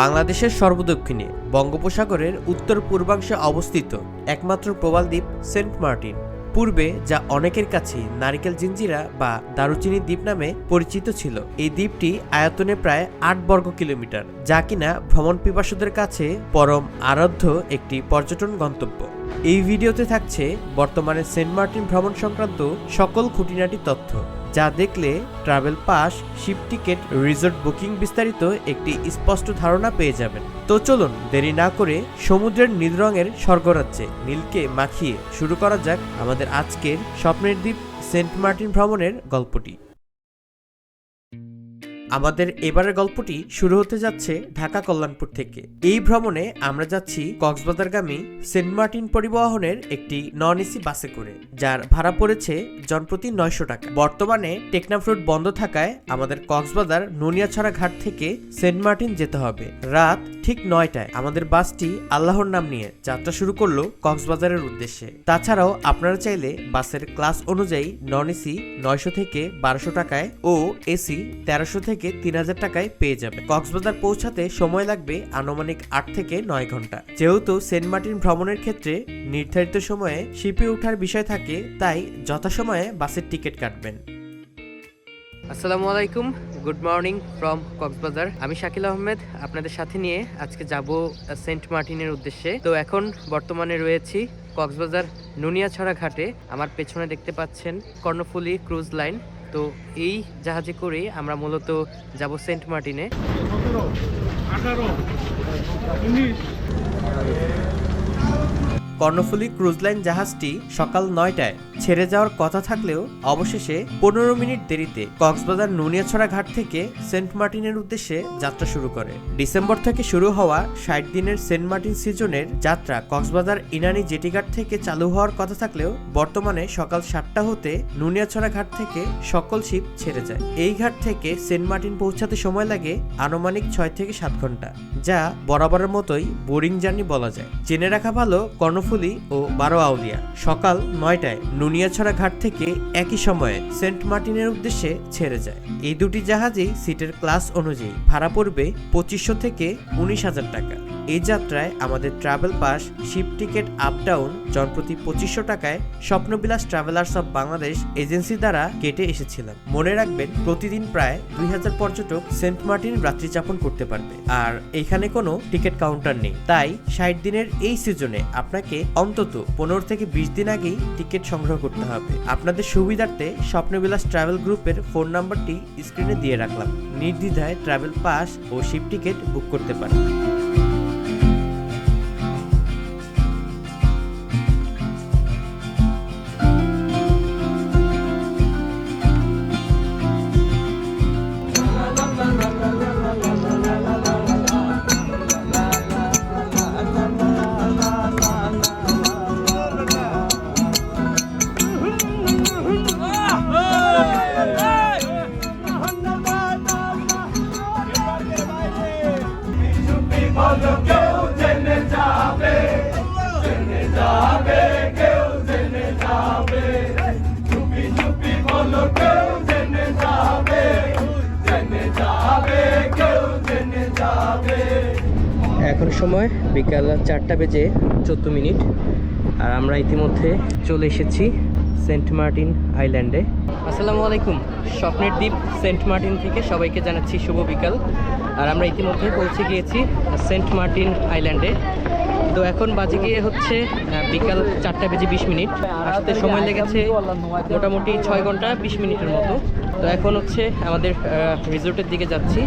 বাংলাদেশের সর্বদক্ষিণে বঙ্গোপসাগরের উত্তর পূর্বাংশে অবস্থিত একমাত্র প্রবাল দ্বীপ সেন্ট মার্টিন। পূর্বে যা অনেকের কাছে নারিকেল জিঞ্জিরা বা দারুচিনি দ্বীপ নামে পরিচিত ছিল। এই দ্বীপটি আয়তনে প্রায় আট বর্গ কিলোমিটার, যা কিনা ভ্রমণ পিপাসুদের কাছে পরম আরাধ্য একটি পর্যটন গন্তব্য। এই ভিডিওতে থাকছে বর্তমানে সেন্ট মার্টিন ভ্রমণ সংক্রান্ত সকল খুঁটিনাটি তথ্য, যা দেখলে travel pass, ship ticket, resort booking বিস্তারিত একটি স্পষ্ট ধারণা পেয়ে যাবেন। তো চলুন, দেরি না করে সমুদ্রের নীল রঙের স্বর্গরাজ্যে নীলকে মাখিয়ে শুরু করা যাক আমাদের আজকের স্বপ্নের দ্বীপ সেন্ট মার্টিন ভ্রমণের গল্পটি। আমাদের এবারের গল্পটি শুরু হতে যাচ্ছে ঢাকা কল্যাণপুর থেকে। এই ভ্রমণে আমরা যাচ্ছি কক্সবাজারগামী সেন্ট মার্টিন পরিবহনের একটি নন এসি বাসে করে, যার ভাড়া পড়েছে জনপ্রতি নয়শো টাকা। বর্তমানে টেকনাফ রুট বন্ধ থাকায় আমাদের কক্সবাজার নুনিয়াছড়া ঘাট থেকে সেন্ট মার্টিন যেতে হবে। রাত ঠিক নয়টায় আমাদের বাসটি আল্লাহর নাম নিয়ে যাত্রা শুরু করল কক্সবাজারের উদ্দেশ্যে। তাছাড়াও আপনারা চাইলে বাসের ক্লাস অনুযায়ী নন এসি নয়শো থেকে বারোশো টাকায় ও এসি তেরোশো থেকে তিন হাজার টাকায় পেয়ে যাবে। কক্সবাজার পৌঁছাতে সময় লাগবে আনুমানিক আট থেকে নয় ঘণ্টা। যেহেতু সেন্ট মার্টিন ভ্রমণের ক্ষেত্রে নির্ধারিত সময়ে শিপে ওঠার বিষয় থাকে, তাই যথাসময়ে বাসের টিকিট কাটবেন। আসসালামু আলাইকুম, গুড মর্নিং ফ্রম কক্সবাজার। আমি শাকিল আহমেদ, আপনাদের সাথে নিয়ে আজকে যাব সেন্ট মার্টিনের উদ্দেশ্যে। তো এখন বর্তমানে রয়েছি কক্সবাজার নুনিয়াছড়া ঘাটে। আমার পেছনে দেখতে পাচ্ছেন কর্ণফুলি ক্রুজ লাইন। তো এই জাহাজে করে আমরা মূলত যাব সেন্ট মার্টিনে। আঠারো উনিশ। কর্ণফুলী ক্রুজ লাইন জাহাজটি সকাল নয়টায় ছেড়ে যাওয়ার কথা থাকলেও অবশেষে পনেরো মিনিট দেরিতে কক্সবাজার নুনিয়াছড়া ঘাট থেকে সেন্ট মার্টিনের উদ্দেশ্যে যাত্রা শুরু করে। ডিসেম্বর থেকে শুরু হওয়া ষাট দিনের সেন্ট মার্টিন সিজনের যাত্রা কক্সবাজার ইনানি জেটিঘাট থেকে চালু হওয়ার কথা থাকলেও বর্তমানে সকাল সাতটা হতে নুনিয়াছড়া ঘাট থেকে সকল শিপ ছেড়ে যায়। এই ঘাট থেকে সেন্ট মার্টিন পৌঁছাতে সময় লাগে আনুমানিক ছয় থেকে সাত ঘণ্টা, যা বরাবরের মতোই বোরিং জার্নি বলা যায়। জেনে রাখা ভালো কর্ণফুলী ও বারো আউলিয়া। সকাল নয়টায় নুনিয়াছড়া ঘাট থেকে একই সময়ে সেন্ট মার্টিনের উদ্দেশ্যে ছেড়ে যায়। এই দুটি জাহাজেই সিটের ক্লাস অনুযায়ী ভাড়া পড়বে পঁচিশশো থেকে উনিশ হাজার টাকা। এই যাত্রায় আমাদের travel pass ship ticket up down জনপ্রতি পঁচিশশো টাকায় Swapnobilash travellers of Bangladesh agency দ্বারা কেটে এসেছিলাম। মনে রাখবেন, প্রতিদিন প্রায় দুই হাজার পর্যটক সেন্ট মার্টিন রাত্রি যাপন করতে পারবে। আর এখানে কোনো টিকিট কাউন্টার নেই। তাই ষাট দিনের এই সিজনে আপনাকে অন্তত পনেরো থেকে বিশ দিন আগেই টিকিট সংগ্রহ করতে হবে। আপনাদের সুবিধার্থে স্বপ্নবিলাস ট্রাভেল গ্রুপের ফোন নাম্বারটি স্ক্রিনে দিয়ে রাখলাম। নির্দ্বিধায় ট্রাভেল পাস ও শিপ টিকিট বুক করতে পারেন। এখন সময় বিকাল চারটা বেজে চোদ্দ মিনিট। আর আমরা ইতিমধ্যে চলে এসেছি সেন্ট মার্টিন আইল্যান্ডে। আসসালামু আলাইকুম, স্বপ্নের দ্বীপ সেন্ট মার্টিন থেকে সবাইকে জানাচ্ছি শুভ বিকাল। আর আমরা ইতিমধ্যে পৌঁছে গিয়েছি সেন্ট মার্টিন আইল্যান্ডে। তো এখন বাজে গিয়ে হচ্ছে বিকাল চারটা বেজে বিশ মিনিট। আসতে সময় লেগেছে মোটামুটি ছয় ঘণ্টা বিশ মিনিটের মতো। তো এখন হচ্ছে আমাদের রিসোর্টের দিকে যাচ্ছি।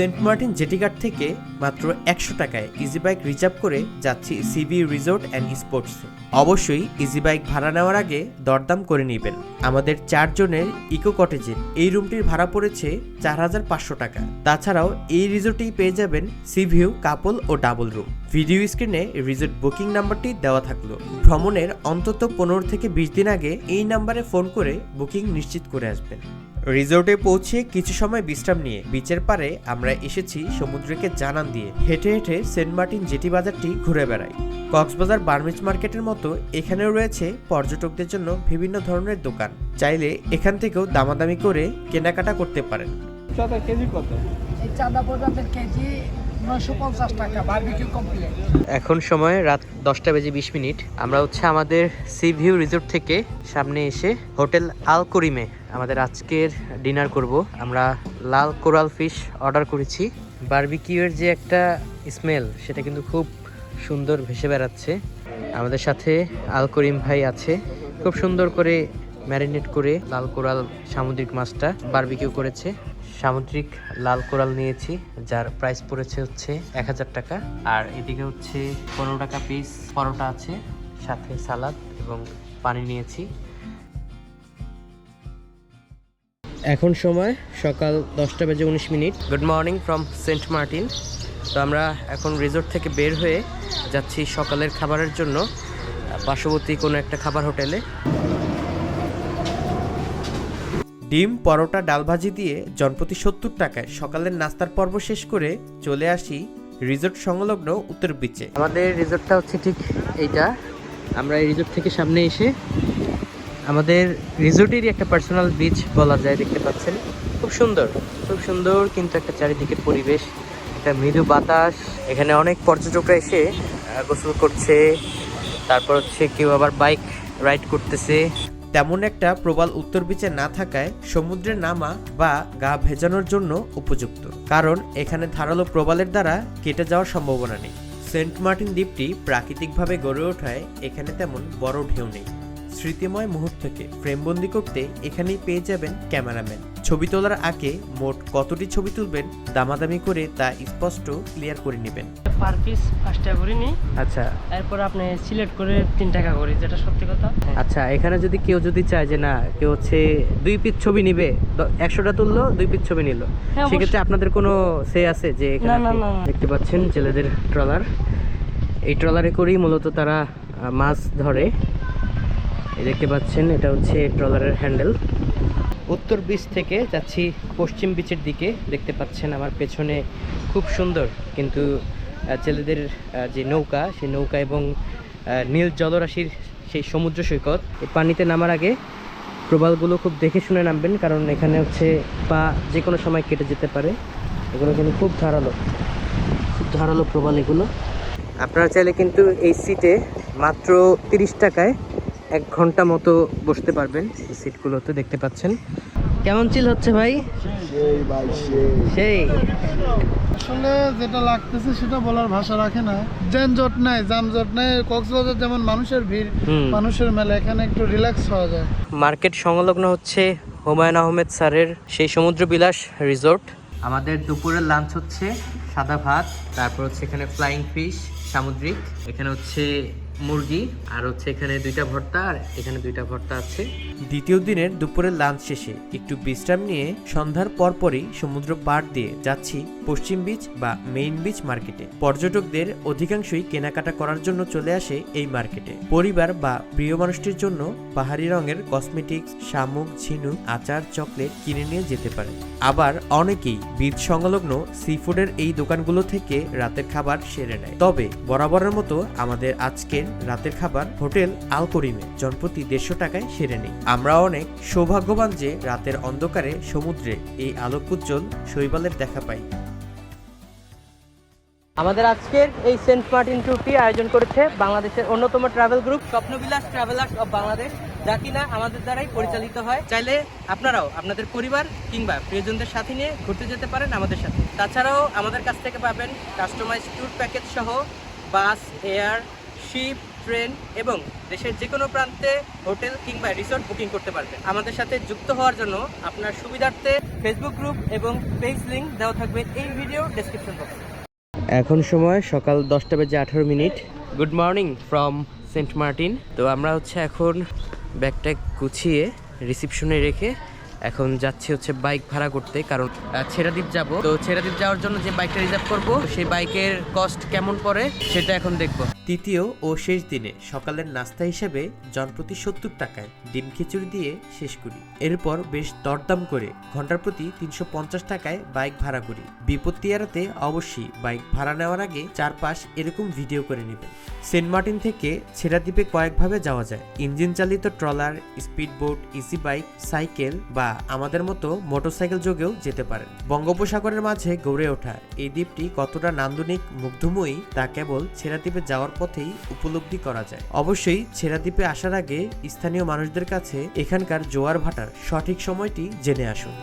সেন্ট মার্টিন জেটিঘাট থেকে মাত্র একশো টাকায় ইজি বাইক রিজার্ভ করে যাচ্ছি সিবি রিসোর্ট অ্যান্ড স্পোর্টস অবশ্যই ইজি বাইক ভাড়া নেওয়ার আগে দরদাম করে নেবেন। আমাদের চারজনের ইকো কটেজের এই রুমটির ভাড়া পড়েছে চার হাজার পাঁচশো টাকা। তাছাড়াও এই রিসোর্টেই পেয়ে যাবেন সি ভিউ কাপল ও ডাবল রুম ভিডিও স্ক্রিনে রিসোর্ট বুকিং নাম্বারটি দেওয়া থাকল। ভ্রমণের অন্তত পনেরো থেকে বিশ দিন আগে এই নাম্বারে ফোন করে বুকিং নিশ্চিত করে আসবেন। রিসোর্টে পৌঁছে কিছু সময় বিশ্রাম নিয়ে বিচের পারে আমরা এসেছি সমুদ্রকে জানান দিয়ে। হেঁটে হেঁটে সেন্ট মার্টিন জেটি বাজারটি ঘুরে বেড়াই। কক্সবাজার বার্মিজ মার্কেটের মতো এখানেও রয়েছে পর্যটকদের জন্য বিভিন্ন ধরনের দোকান। চাইলে এখান থেকেও দামাদামি করে কেনাকাটা করতে পারেন। চাঁদা কেজি কত? চাঁদা কেজি এখন সময় রাত দশটা বেজে বিশ মিনিট। আমরা হচ্ছে আমাদের সি ভিউ রিসোর্ট থেকে সামনে এসে হোটেল আল করিমে আমাদের আজকের ডিনার করব। আমরা লাল কোরাল ফিশ অর্ডার করেছি। বারবিকিউয়ের যে একটা স্মেল সেটা কিন্তু খুব সুন্দর ভেসে বেড়াচ্ছে। আমাদের সাথে আল করিম ভাই আছে। খুব সুন্দর করে ম্যারিনেট করে লাল কোরাল সামুদ্রিক মাছটা বারবিকিউ করেছে। সামুদ্রিক লাল কোরাল নিয়েছি, যার প্রাইস পড়েছে হচ্ছে এক হাজার টাকা। আর এদিকে হচ্ছে পনেরো টাকা পিস পরোটা আছে, সাথে সালাদ এবং পানি নিয়েছি। এখন সময় সকাল দশটা বেজে উনিশ minute. Good morning from Saint Martin তো আমরা এখন রিসোর্ট থেকে বের হয়ে যাচ্ছি সকালের খাবারের জন্য, পার্শ্ববর্তী কোনো একটা খাবার হোটেলে। ডিম, পরোটা, ডাল ভাজি দিয়ে জনপ্রতি সত্তর টাকায় সকালের নাস্তার পর্ব শেষ করে চলে আসি রিসোর্ট সংলগ্ন উত্তর বিচে আমাদের রিসোর্টটা হচ্ছে ঠিক এইটা। আমরা এই রিসোর্ট থেকে সামনে এসে আমাদের রিসোর্টেরই একটা পার্সোনাল বিচ বলা যায়, দেখতে পাচ্ছেন। খুব সুন্দর খুব সুন্দর কিন্তু একটা চারিদিকের পরিবেশ, একটা মৃদু বাতাস। এখানে অনেক পর্যটকরা এসে গোসল করছে। তারপর হচ্ছে কেউ আবার বাইক রাইড করতেছে। তেমন একটা প্রবাল উত্তর বিচে না থাকায় সমুদ্রে নামা বা গা ভেজানোর জন্য উপযুক্ত। কারণ এখানে ধারালো প্রবালের দ্বারা কেটে যাওয়ার সম্ভাবনা নেই। সেন্ট মার্টিন দ্বীপটি প্রাকৃতিকভাবে গড়ে ওঠায় এখানে তেমন বড় ঢেউ নেই। স্মৃতিময় মুহূর্তকে ফ্রেমবন্দি করতে এখানেই পেয়ে যাবেন ক্যামেরাম্যান। ছবি তোলার আগে মোট কতটি ছবি তুলবেন দামাদামি করে তা স্পষ্ট ক্লিয়ার করে নেবেন। পার পিস পাঁচ টাকা করে নিই। আচ্ছা। এরপর আপনি সিলেক্ট করে তিন টাকা করি যেটা সত্যি কথা। আচ্ছা এখানে যদি কেউ যদি চায় যে না কেউ হচ্ছে দুই পিস ছবি নিবে একশোটা তুললো দুই পিস ছবি নিল সেক্ষেত্রে আপনাদের কোনো সে আছে যে এখানে না, না, আপনি না, না। দেখতে পাচ্ছেন জেলেদের ট্রলার। এই ট্রলারে করেই মূলত তারা মাছ ধরে। এই দেখতে পাচ্ছেন, এটা হচ্ছে ট্রলারের হ্যান্ডেল। উত্তর বিচ থেকে যাচ্ছি পশ্চিম বিচের দিকে। দেখতে পাচ্ছেন আমার পেছনে খুব সুন্দর কিন্তু ছেলেদের যে নৌকা, সেই নৌকা এবং নীল জলরাশির সেই সমুদ্র সৈকত। পানিতে নামার আগে প্রবালগুলো খুব দেখে শুনে নামবেন, কারণ এখানে হচ্ছে পা যে কোনো সময় কেটে যেতে পারে। এগুলো কিন্তু খুব ধারালো খুব ধারালো প্রবাল এগুলো। আপনারা চাইলে কিন্তু এই সিটে মাত্র তিরিশ টাকায় এক ঘণ্টা মতো বসতে পারবেন। এই সিটগুলোতে দেখতে পাচ্ছেন। কেমন চিল হচ্ছে ভাই? সেই আসলে যেটা লাগতেছে সেটা বলার ভাষা রাখে না। যানজট নাই যানজট নাই। কক্সবাজার যেমন মানুষের ভিড় মানুষের মেলা এখানে একটু রিল্যাক্স হওয়া যায়। মার্কেট সংলগ্ন হচ্ছে হুমায়ুন আহমেদ স্যারের সেই সমুদ্র বিলাস রিসোর্ট। আমাদের দুপুরের লাঞ্চ হচ্ছে সাদা ভাত তারপর হচ্ছে এখানে ফ্লাইং ফিশ সামুদ্রিক। এখানে হচ্ছে মুরগি, আর হচ্ছে এখানে দুইটা ভর্তা, আর এখানে দুইটা ভর্তা আছে। দ্বিতীয় দিনের দুপুরের লাঞ্চ শেষে একটু বিশ্রাম নিয়ে সন্ধ্যার পরপরই সমুদ্র পাড় দিয়ে যাচ্ছি পশ্চিম বিচ বা মেইন বিচ মার্কেটে পর্যটকদের অধিকাংশই কেনাকাটা করার জন্য চলে আসে এই মার্কেটে পরিবার বা প্রিয় মানুষটির জন্য পাহাড়ি রঙের কসমেটিক্স শামুক, ঝিনুক, আচার চকলেট কিনে নিয়ে যেতে পারে আবার অনেকেই বিচ সংলগ্ন সি ফুডের এই দোকানগুলো থেকে রাতের খাবার সেরে নেয়। তবে বরাবরের মতো আমাদের আজকের রাতের খাবার হোটেল আল করিমে জনপ্রতি দেড়শো টাকায় সেরে নেই। আমরা অনেক সৌভাগ্যবান যে রাতের অন্ধকারে সমুদ্রে এই আলোকোজ্জ্বল শৈবালের দেখা পাই। আমাদের আজকের এই সেন্ট মার্টিন ট্যুরটি আয়োজন করেছে বাংলাদেশের অন্যতম travel group Swapnobilash travellers of Bangladesh, যা কিনা আমাদের দ্বারাই পরিচালিত হয়। চাইলে আপনারাও আপনাদের পরিবার কিংবা প্রিয়জনদের সাথে নিয়ে ঘুরতে যেতে পারেন আমাদের সাথে। তাছাড়াও আমাদের কাছ থেকে পাবেন কাস্টমাইজ ট্যুর প্যাকেজ সহ বাস এয়ার শিপ ট্রেন এবং দেশের যে কোনো প্রান্তে হোটেল কিংবা রিসোর্ট বুকিং করতে পারবেন। আমাদের সাথে যুক্ত হওয়ার জন্য আপনার সুবিধার্থে ফেসবুক গ্রুপ এবং পেজ লিঙ্ক দেওয়া থাকবে এই ভিডিও ডেসক্রিপশন বক্সে এখন সময় সকাল দশটা বেজে আঠারো minute. Good morning from Saint Martin তো আমরা হচ্ছে এখন ব্যাগটা গুছিয়ে রিসিপশনে রেখে এখন যাচ্ছি হচ্ছে বাইক ভাড়া করতে, কারণ ছেড়াদ্বীপ যাব। তো ছেড়াদ্বীপ যাওয়ার জন্য যে বাইকটা রিজার্ভ করব সেই বাইকের কস্ট কেমন পড়ে, সেটা এখন দেখব। তৃতীয় ও শেষ দিনে সকালের নাস্তা হিসেবে জনপ্রতি সত্তর টাকায় ডিম খিচুড়ি দিয়ে শেষ করি। এরপর বেশ দরদাম করে ঘণ্টার প্রতি তিনশো পঞ্চাশ টাকায় বাইক ভাড়া করি। বিপত্তি এড়াতে অবশ্যই বাইক ভাড়া নেওয়ার আগে চারপাশ এরকম ভিডিও করে নেবেন। সেন্ট মার্টিন থেকে ছেড়াদ্বীপে কয়েকভাবে যাওয়া যায়। ইঞ্জিন চালিত trawler speed boat easy bike cycle বা আমাদের মতো মোটরসাইকেল যোগেও যেতে পারেন। বঙ্গোপসাগরের মাঝে গড়ে ওঠা এই দ্বীপটি কতটা নান্দনিক মুগ্ধময়ী তা কেবল ছেড়া দ্বীপে যাওয়ার পথেই উপলব্ধি করা যায়। অবশ্যই ছেড়া দ্বীপে আসার আগে স্থানীয় মানুষদের কাছে এখানকার জোয়ার ভাটার সঠিক সময়টি জেনে আসুন।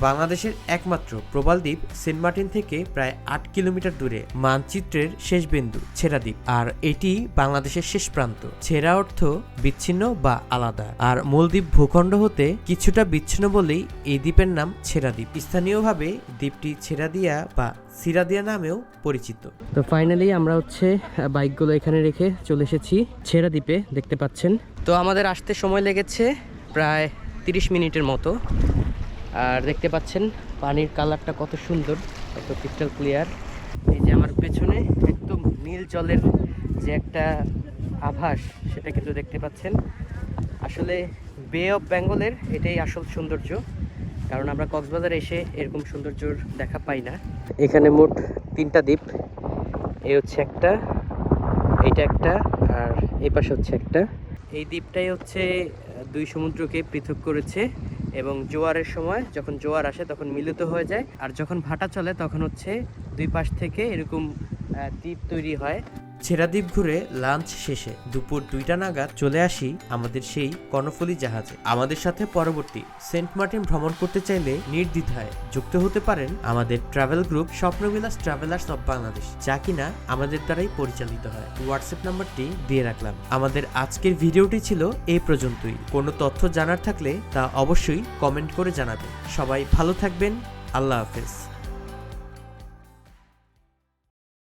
বাংলাদেশের একমাত্র প্রবাল দ্বীপ সেন্ট মার্টিন থেকে প্রায় আট কিলোমিটার দূরে মানচিত্রের শেষ বিন্দু, ছেড়া দ্বীপ। আর এটি বাংলাদেশের শেষ প্রান্ত। ছেড়া অর্থ বিচ্ছিন্ন বা আলাদা। আর মূল দ্বীপ ভূখণ্ড হতে কিছুটা বিচ্ছিন্ন বলেই এই দ্বীপের নাম ছেড়া দ্বীপ। স্থানীয়ভাবে দ্বীপটি ছেড়াদিয়া বা সিরাদিয়া নামেও পরিচিত। তো ফাইনালি আমরা হচ্ছে বাইকগুলো এখানে রেখে চলে এসেছি। ছেড়া দ্বীপে দেখতে পাচ্ছেন। তো আমাদের আসতে সময় লেগেছে প্রায় তিরিশ মিনিটের মতো। আর দেখতে পাচ্ছেন, পানির কালারটা কত সুন্দর, কত ক্রিস্টাল ক্লিয়ার এই যে আমার পেছনে একদম নীল জলের যে একটা আভাস, সেটা কিন্তু দেখতে পাচ্ছেন। আসলে বে অফ বেঙ্গলের এটাই আসল সৌন্দর্য, কারণ আমরা কক্সবাজার এসে এরকম সৌন্দর্যর দেখা পাই না। এখানে মোট তিনটা দ্বীপ এই হচ্ছে একটা, এইটা একটা, আর এই পাশে হচ্ছে একটা। এই দ্বীপটাই হচ্ছে দুই সমুদ্রকে পৃথক করেছে। এবং জোয়ারের সময় যখন জোয়ার আসে তখন মিলিত হয়ে যায়। আর যখন ভাটা চলে তখন হচ্ছে দুই পাশ থেকে এরকম দ্বীপ তৈরি হয়। ছেড়া দ্বীপ ঘুরে লাঞ্চ শেষে দুপুর দুইটা নাগাদ চলে আসি আমাদের সেই কর্ণফুলী জাহাজে। আমাদের সাথে পরবর্তী সেন্ট মার্টিন ভ্রমণ করতে চাইলে নির্দ্বিধায় যুক্ত হতে পারেন আমাদের travel group Swapnobilash travellers of Bangladesh, যা কিনা আমাদের দ্বারাই পরিচালিত হয়। হোয়াটসঅ্যাপ নাম্বারটি দিয়ে রাখলাম। আমাদের আজকের ভিডিওটি ছিল এ পর্যন্তই। কোনো তথ্য জানার থাকলে তা অবশ্যই কমেন্ট করে জানাবেন। সবাই ভালো থাকবেন। আল্লাহ হাফেজ।